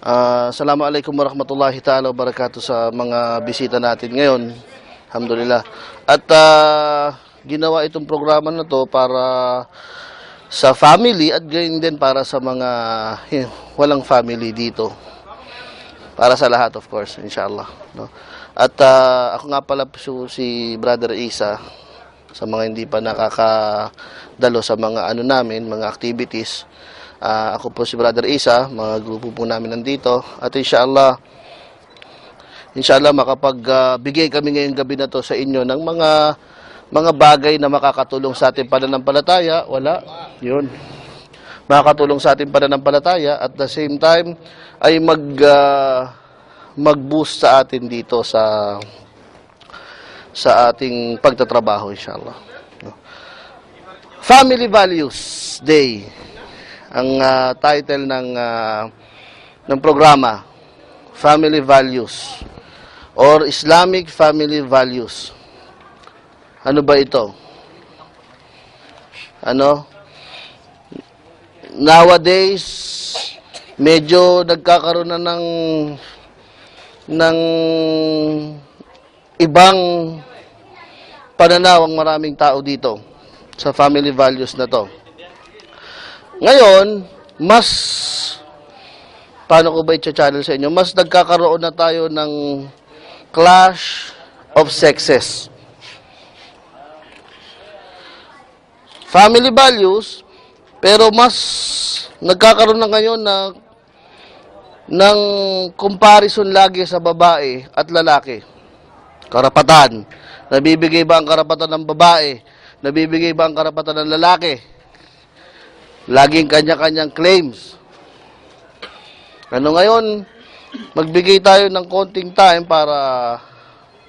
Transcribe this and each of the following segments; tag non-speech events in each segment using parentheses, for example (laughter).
Ah, Assalamualaikum warahmatullahi ta'ala wabarakatuh sa mga bisita natin ngayon. Alhamdulillah. At ah, ginawa itong programa na to para sa family at gayon din para sa mga eh, walang family dito. Para sa lahat of course, inshallah. No? At ah, ako nga pala po si Brother Isa sa mga hindi pa nakakadalo sa mga ano namin, mga activities. Ah, ako po si Brother Isa, mga grupo po namin nandito. At inshallah, inshallah makapagbigay kami ngayong gabi na to sa inyo ng mga mga bagay na makakatulong sa ating pananampalataya. Wala. Yun. Makakatulong sa ating pananampalataya at the same time ay mag ah, mag-boost sa atin dito sa sa ating pagtatrabaho inshallah. Family Values Day ang ah, title ng ah, ng programa Family Values or Islamic Family Values. Ano ba ito? Ano? Nowadays medyo nagkakaroon na ng ng ibang pananaw ang maraming tao dito sa family values na to. Ngayon, mas paano ko ba i-channel sa inyo? Mas nagkakaroon na tayo ng clash of sexes. Family values, pero mas nagkakaroon na ngayon na ng comparison lagi sa babae at lalaki. Karapatan. Nabibigay ba ang karapatan ng babae? Nabibigay ba ang karapatan ng lalaki? Laging kanya-kanyang claims. Ano ngayon, magbigay tayo ng konting time para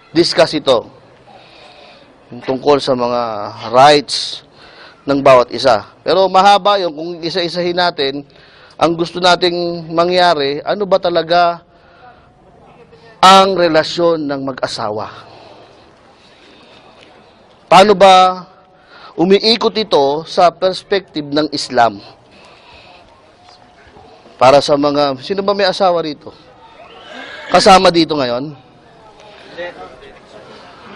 discuss ito. Tungkol sa mga rights ng bawat isa. Pero mahaba yung kung isa-isahin natin, ang gusto nating mangyari, ano ba talaga ang relasyon ng mag-asawa? Paano ba umiikot ito sa perspective ng Islam? Para sa mga, sino ba may asawa rito? Kasama dito ngayon?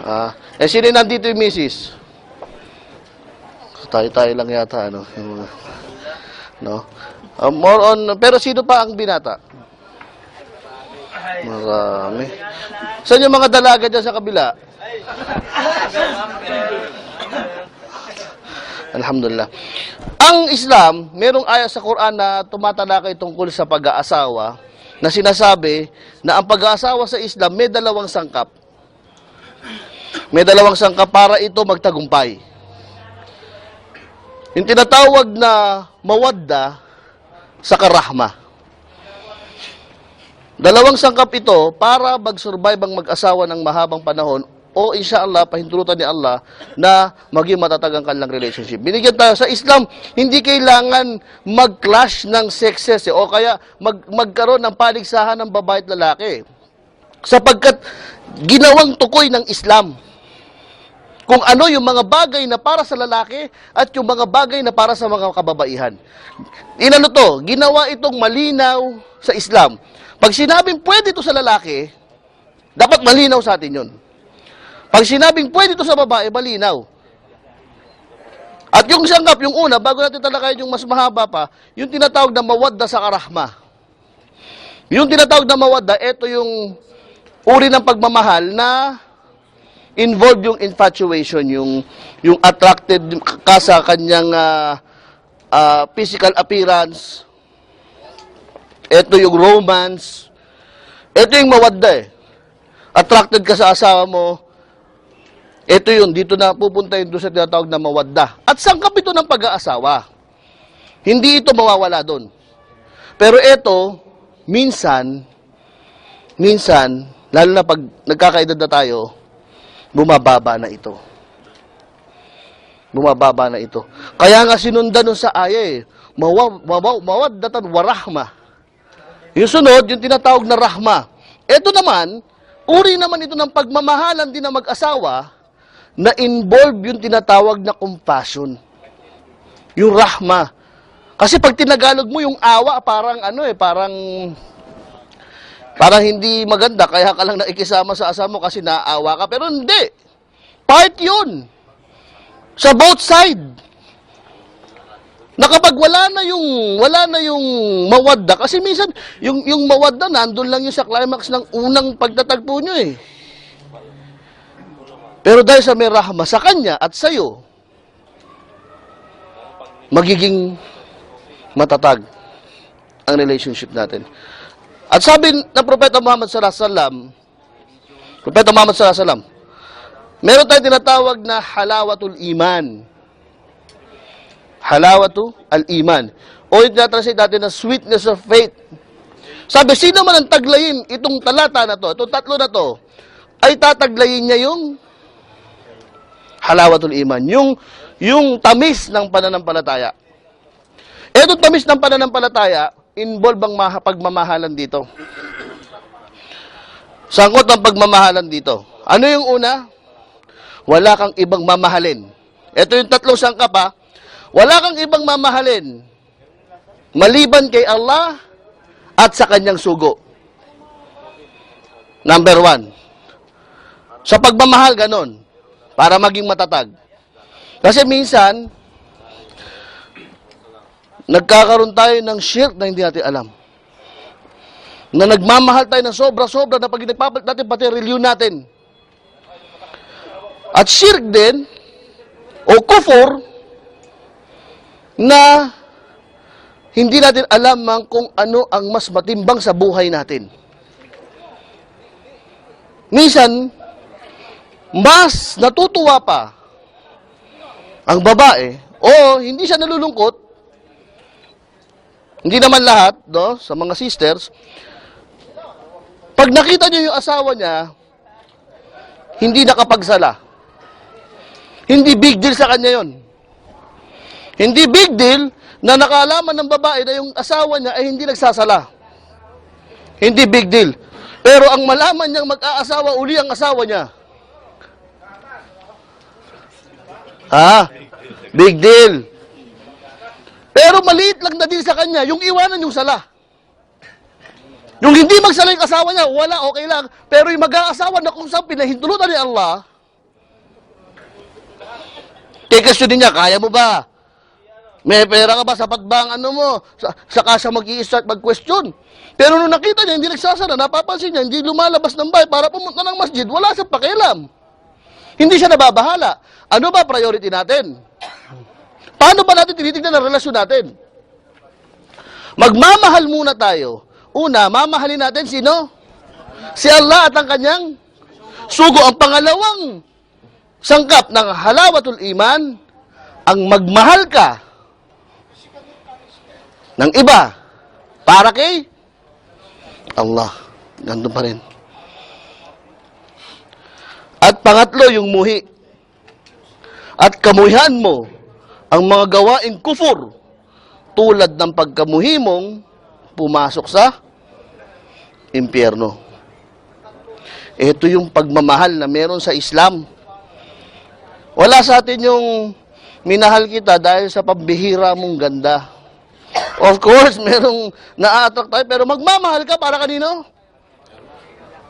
Ah, eh sino nandito yung misis? Tayo-tayo lang yata, ano? No? Uh, more on, pero sino pa ang binata? Marami. Saan yung mga dalaga dyan sa kabila? (laughs) Alhamdulillah. Ang Islam, merong ayat sa Quran na tumatalakay tungkol sa pag-aasawa na sinasabi na ang pag-aasawa sa Islam may dalawang sangkap. May dalawang sangkap para ito magtagumpay. Yung tinatawag na mawadda sa karahma. Dalawang sangkap ito para mag-survive ang mag-asawa ng mahabang panahon o inshallah pahintulutan ni Allah na maging matatag ang kanilang relationship. Binigyan tayo sa Islam, hindi kailangan mag-clash ng sexes eh, o kaya mag magkaroon ng paligsahan ng babae at lalaki. Sapagkat ginawang tukoy ng Islam kung ano yung mga bagay na para sa lalaki at yung mga bagay na para sa mga kababaihan. Inano to, ginawa itong malinaw sa Islam. Pag sinabing pwede ito sa lalaki, dapat malinaw sa atin yun. Pag sinabing pwede ito sa babae, malinaw. At yung sangkap, yung una, bago natin talakayin yung mas mahaba pa, yung tinatawag na mawadda sa karahma. Yung tinatawag na mawadda, ito yung uri ng pagmamahal na involved yung infatuation, yung yung attracted ka sa kanyang ah, ah, physical appearance. Ito yung romance. Ito yung mawadda eh. Attracted ka sa asawa mo. Ito yun, dito na pupunta yun doon sa tinatawag na mawadda. At sangkap ito ng pag-aasawa. Hindi ito mawawala doon. Pero ito, minsan, minsan, lalo na pag nagkakaedad na tayo, bumababa na ito. Bumababa na ito. Kaya nga sinundan nun sa aya eh, mawaddatan warahma. Yung sunod, yung tinatawag na rahma. Ito naman, uri naman ito ng pagmamahalan din ng mag-asawa na involve yung tinatawag na compassion. Yung rahma. Kasi pag tinagalog mo yung awa, parang ano eh, parang Parang hindi maganda, kaya ka lang nakikisama sa asawa mo kasi naaawa ka. Pero hindi. Part yun. Sa both side. Na wala na yung wala na yung mawadda kasi minsan yung yung mawadda nandun lang yung sa climax ng unang pagtatagpo nyo eh. Pero dahil sa may rahma sa kanya at sa iyo magiging matatag ang relationship natin. At sabi ng Propeta Muhammad sallallahu alaihi wasallam, Propeta Muhammad sallallahu alaihi wasallam, meron tayong tinatawag na halawatul iman. Halawatu al-iman. O yung tinatranslate natin na sweetness of faith. Sabi, sino man ang taglayin itong talata na to, itong tatlo na to, ay tataglayin niya yung halawatul iman. Yung, yung tamis ng pananampalataya. Etong tamis ng pananampalataya, involve ang maha, pagmamahalan dito. Sangkot ang pagmamahalan dito. Ano yung una? Wala kang ibang mamahalin. Ito yung tatlong sangkap ha. Wala kang ibang mamahalin maliban kay Allah at sa kanyang sugo. Number one. Sa pagmamahal, ganon. Para maging matatag. Kasi minsan, nagkakaroon tayo ng shirk na hindi natin alam. Na nagmamahal tayo ng sobra-sobra na pag nagpapalit natin pati reliyon natin. At shirk din, o kufur, na hindi natin alam man kung ano ang mas matimbang sa buhay natin. Minsan, mas natutuwa pa ang babae o hindi siya nalulungkot hindi naman lahat, no, sa mga sisters, pag nakita niyo yung asawa niya, hindi nakapagsala. Hindi big deal sa kanya yon. Hindi big deal na nakaalaman ng babae na yung asawa niya ay hindi nagsasala. Hindi big deal. Pero ang malaman niyang mag-aasawa uli ang asawa niya. Ha? Big deal. Pero maliit lang na din sa kanya, yung iwanan yung sala. Yung hindi magsala yung asawa niya, wala, okay lang. Pero yung mag-aasawa na kung saan pinahintulutan ni Allah, kikasyonin niya, kaya mo ba? May pera ka ba? Sapat ba ang ano mo? Sa, saka siya mag start mag-question. Pero nung nakita niya, hindi nagsasara, napapansin niya, hindi lumalabas ng bahay para pumunta ng masjid, wala sa pakialam. Hindi siya nababahala. Ano ba priority natin? Paano ba natin tinitignan ang relasyon natin? Magmamahal muna tayo. Una, mamahalin natin sino? Si Allah at ang kanyang sugo. Ang pangalawang sangkap ng halawatul iman, ang magmahal ka ng iba para kay Allah. Nandun pa rin. At pangatlo, yung muhi. At kamuhian mo ang mga gawaing kufur tulad ng pagkamuhi mong pumasok sa impyerno. Ito yung pagmamahal na meron sa Islam. Wala sa atin yung minahal kita dahil sa pambihira mong ganda. Of course, (laughs) merong na-attract tayo, pero magmamahal ka para kanino?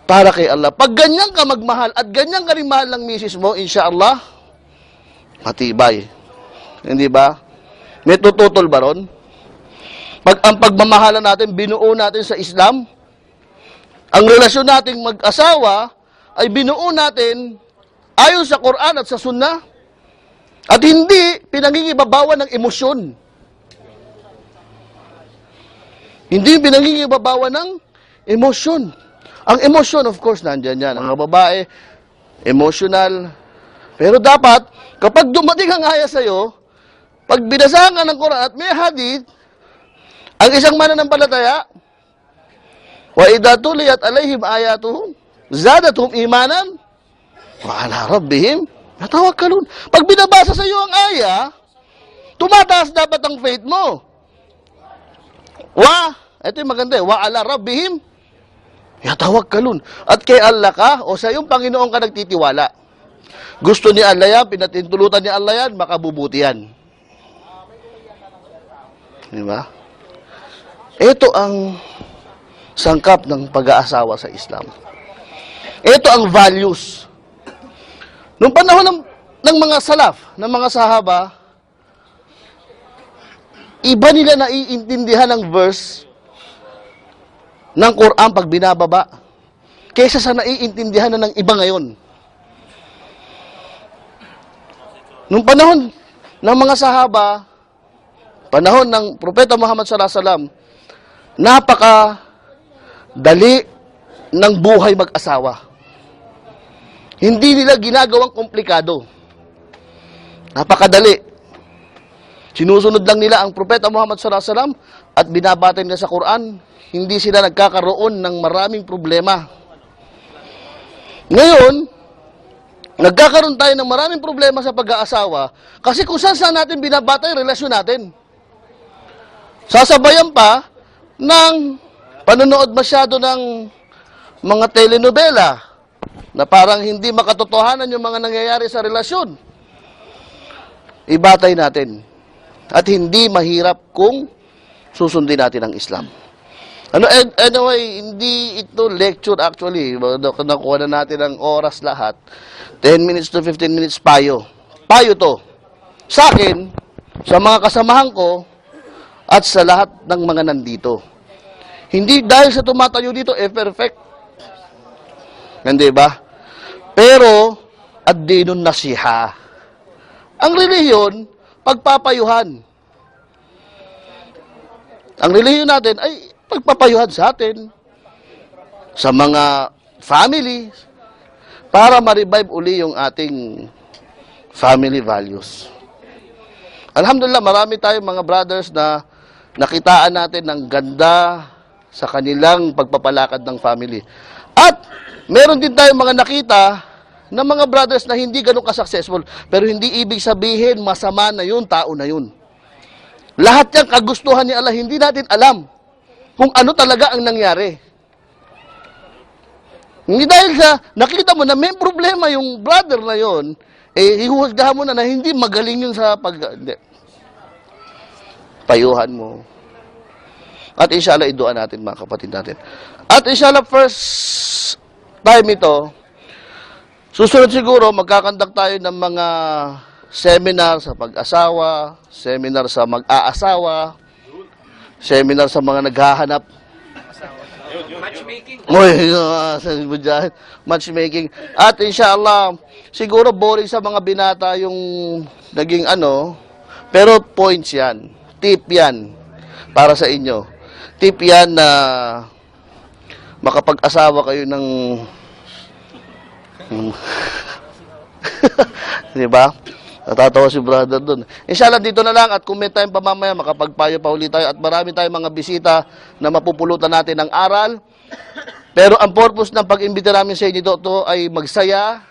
Para kay Allah. Pag ganyan ka magmahal at ganyan ka rin mahal ng misis mo, inshallah, matibay. Hindi ba? May tututol ba ron? Pag ang pagmamahalan natin, binuo natin sa Islam, ang relasyon nating mag-asawa ay binuo natin ayon sa Quran at sa Sunnah at hindi pinangingibabawan ng emosyon. Hindi pinangingibabawan ng emosyon. Ang emosyon, of course, nandyan yan. Ang babae, emotional. Pero dapat, kapag dumating ang aya sa'yo, pag binasa ka ng Quran at may hadith, ang isang mananampalataya, wa idha tuliyat alaihim ayatuhum, zadatuhum imanan, wa ala rabbihim, natawakkalun. Pag binabasa sa iyo ang aya, tumataas dapat ang faith mo. Wa, ito yung maganda eh, wa ala rabbihim, yatawakkalun. At kay Allah ka, o sa iyong Panginoon ka nagtitiwala. Gusto ni Allah yan, pinatintulutan ni Allah yan, makabubuti yan. Di ba? Ito ang sangkap ng pag-aasawa sa Islam. Ito ang values. Noong panahon ng, ng mga salaf, ng mga sahaba, iba nila naiintindihan ang verse ng Quran pag binababa kaysa sa naiintindihan na ng iba ngayon. Noong panahon ng mga sahaba, panahon ng Propeta Muhammad sallallahu alaihi wasallam, napaka dali ng buhay mag-asawa. Hindi nila ginagawang komplikado. Napakadali. Sinusunod lang nila ang Propeta Muhammad sallallahu alaihi wasallam at binabatay nila sa Quran, hindi sila nagkakaroon ng maraming problema. Ngayon, nagkakaroon tayo ng maraming problema sa pag-aasawa kasi kung saan saan natin binabatay ang relasyon natin. Sasabayan pa ng panonood masyado ng mga telenovela na parang hindi makatotohanan yung mga nangyayari sa relasyon. Ibatay natin. At hindi mahirap kung susundin natin ang Islam. Ano, an- anyway, hindi ito lecture actually. Nakuha na natin ang oras lahat. 10 minutes to 15 minutes payo. Payo to. Sa akin, sa mga kasamahan ko, at sa lahat ng mga nandito. Hindi dahil sa tumatayo dito, eh perfect. Hindi ba? Pero, at dinun nasiha. Ang reliyon, pagpapayuhan. Ang reliyon natin ay pagpapayuhan sa atin, sa mga family, para ma-revive uli yung ating family values. Alhamdulillah, marami tayong mga brothers na nakitaan natin ng ganda sa kanilang pagpapalakad ng family. At meron din tayong mga nakita na mga brothers na hindi ganun ka-successful, pero hindi ibig sabihin masama na yun, tao na yun. Lahat yan kagustuhan ni Allah, hindi natin alam kung ano talaga ang nangyari. Hindi dahil sa nakita mo na may problema yung brother na yon, eh hihuhusgahan mo na na hindi magaling yun sa pag... Hindi. Payuhan mo. At inshallah, iduan natin mga kapatid natin. At inshallah, first time ito, susunod siguro, magkakandak tayo ng mga seminar sa pag-asawa, seminar sa mag-aasawa, seminar sa mga naghahanap Matchmaking. Uy, uh, matchmaking. At inshallah, siguro boring sa mga binata yung naging ano, pero points yan. Tip yan para sa inyo. Tip yan na makapag-asawa kayo ng (laughs) Di ba? Natatawa si brother doon. Inshallah, dito na lang at kung may time pa mamaya, makapagpayo pa ulit tayo at marami tayong mga bisita na mapupulutan natin ng aral. Pero ang purpose ng pag-imbita namin sa inyo dito ay magsaya,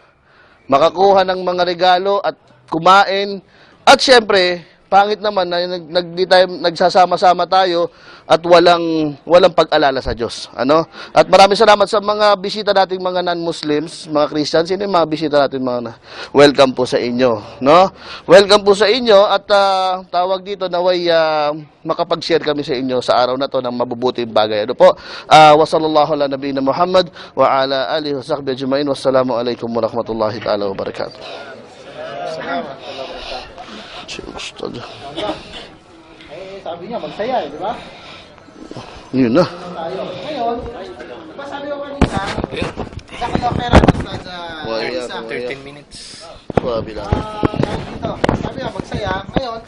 makakuha ng mga regalo at kumain. At syempre, pangit naman na nag, nag, tayo, nagsasama-sama tayo at walang walang pag-alala sa Diyos. Ano? At maraming salamat sa mga bisita nating mga non-Muslims, mga Christians. Sino mga bisita natin mga? Welcome po sa inyo, no? Welcome po sa inyo at ah, tawag dito naway ah, makapag-share kami sa inyo sa araw na to ng mabubuting bagay. Ano po? Uh, wa sallallahu ala nabiyina Muhammad wa ala alihi wa sahbihi ajma'in. Wassalamu alaikum wa rahmatullahi ta'ala wa barakatuh. Si Ustad. Eh, sabi niya, magsaya eh, di ba? Yun na. Tayo. Ngayon, di ba sabi ko kanina, isa ka daw pera sa sa Wala isa. yan. 13 minutes. Swabe lang. Ah, dito. Sabi niya, magsaya. Ngayon,